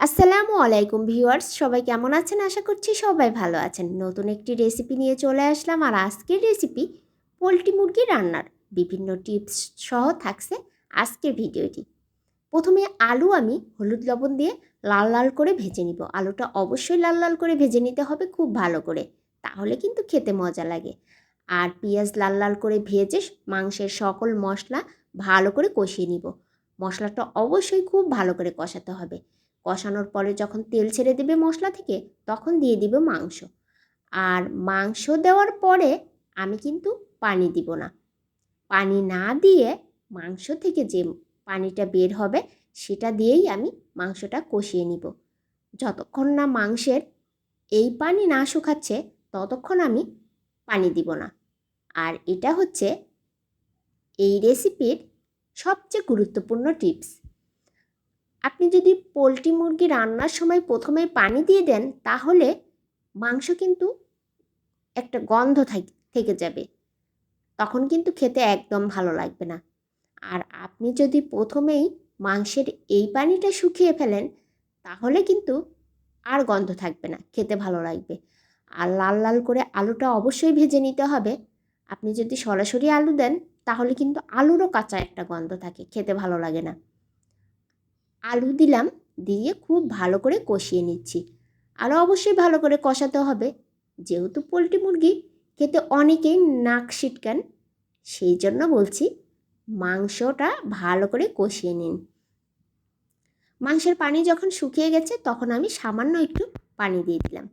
আসসালামু আলাইকুম ভিউয়ার্স, সবাই কেমন আছেন? আশা করছি সবাই ভালো আছেন। নতুন একটি রেসিপি নিয়ে চলে আসলাম আর আজকের রেসিপি পোলট্রি মুরগি রান্নার বিভিন্ন টিপস সহ থাকছে আজকের ভিডিওটি প্রথমে আলু আমি হলুদ লবণ দিয়ে লাল লাল করে ভেজে নিব। আলুটা অবশ্যই লাল লাল করে ভেজে নিতে হবে খুব ভালো করে, তাহলে কিন্তু খেতে মজা লাগে। আর পেঁয়াজ লাল লাল করে ভেজে মাংসের সকল মশলা ভালো করে কষিয়ে নিব। মশলাটা অবশ্যই খুব ভালো করে কষাতে হবে। কষানোর পরে যখন তেল ছেড়ে দেবে মশলা থেকে, তখন দিয়ে দিব মাংস। আর মাংস দেওয়ার পরে আমি কিন্তু পানি দিব না। পানি না দিয়ে মাংস থেকে যে পানিটা বের হবে, সেটা দিয়েই আমি মাংসটা কষিয়ে নিব। যতক্ষণ না মাংসের এই পানি না শুকাচ্ছে, ততক্ষণ আমি পানি দিব না। আর এটা হচ্ছে এই রেসিপির সবচেয়ে গুরুত্বপূর্ণ টিপস আপনি যদি পোলট্রি মুরগি রান্নার সময় প্রথমে পানি দিয়ে দেন, তাহলে মাংস কিন্তু একটা গন্ধ থাক- যাবে। তখন কিন্তু খেতে একদম ভালো লাগবে না। আর আপনি যদি প্রথমেই মাংসের এই পানিটা শুকিয়ে ফেলেন, তাহলে কিন্তু আর গন্ধ থাকবে না, খেতে ভালো লাগবে। আর লাল লাল করে আলুটা অবশ্যই ভেজে নিতে হবে। আপনি যদি সরাসরি আলু দেন, তাহলে কিন্তু আলুরও কাঁচা একটা গন্ধ থাকে, খেতে ভালো লাগে না। আলু দিলাম, দিয়ে খুব ভালো করে কষিয়ে নিচ্ছি। আরও অবশ্যই ভালো করে কষাতে হবে। যেহেতু পোলট্রি মুরগি খেতে অনেকেই নাক সিটকান সেই জন্য বলছি মাংসটা ভালো করে কষিয়ে নিন। মাংসের পানি যখন শুকিয়ে গেছে, তখন আমি সামান্য একটু পানি দিয়ে দিলাম।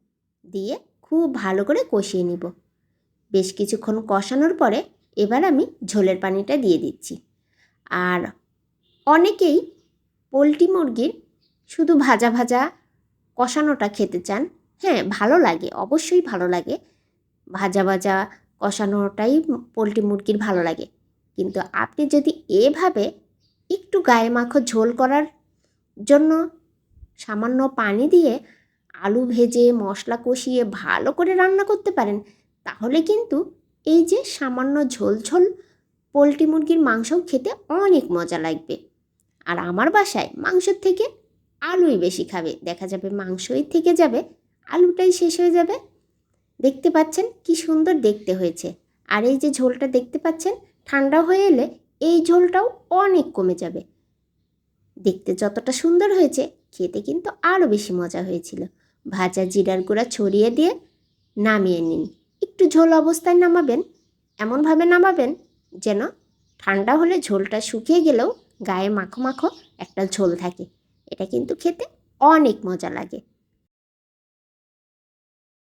দিয়ে খুব ভালো করে কষিয়ে নিব। বেশ কিছুক্ষণ কষানোর পরে এবার আমি ঝোলের পানিটা দিয়ে দিচ্ছি। আর অনেকেই পোলট্রি মুরগির শুধু ভাজা ভাজা কষানোটা খেতে চান হ্যাঁ ভালো লাগে, অবশ্যই ভালো লাগে। ভাজা ভাজা কষানোটাই পোলট্রি মুরগির ভালো লাগে। কিন্তু আপনি যদি এভাবে একটু গায়ে মাখো ঝোল করার জন্য সামান্য পানি দিয়ে আলু ভেজে, মশলা কষিয়ে ভালো করে রান্না করতে পারেন, তাহলে কিন্তু এই যে সামান্য ঝোল ঝোল পোলট্রি মুরগির মাংসও খেতে অনেক মজা লাগবে। আর আমার বাসায় মাংসের থেকে আলুই বেশি খাবে। দেখা যাবে মাংসই থেকে যাবে, আলুটাই শেষ হয়ে যাবে। দেখতে পাচ্ছেন কি সুন্দর দেখতে হয়েছে। আর এই যে ঝোলটা দেখতে পাচ্ছেন, ঠান্ডা হয়ে এলে এই ঝোলটাও অনেক কমে যাবে। দেখতে যতটা সুন্দর হয়েছে, খেতে কিন্তু আরও বেশি মজা হয়েছিল। ভাজা জিরার গুঁড়া ছড়িয়ে দিয়ে নামিয়ে নিন। একটু ঝোল অবস্থায় নামাবেন, এমনভাবে নামাবেন যেন ঠান্ডা হলে ঝোলটা শুকিয়ে গেলেও গায়ে মাখো মাখো একটা ঝোল থাকে। এটা কিন্তু খেতে অনেক মজা লাগে।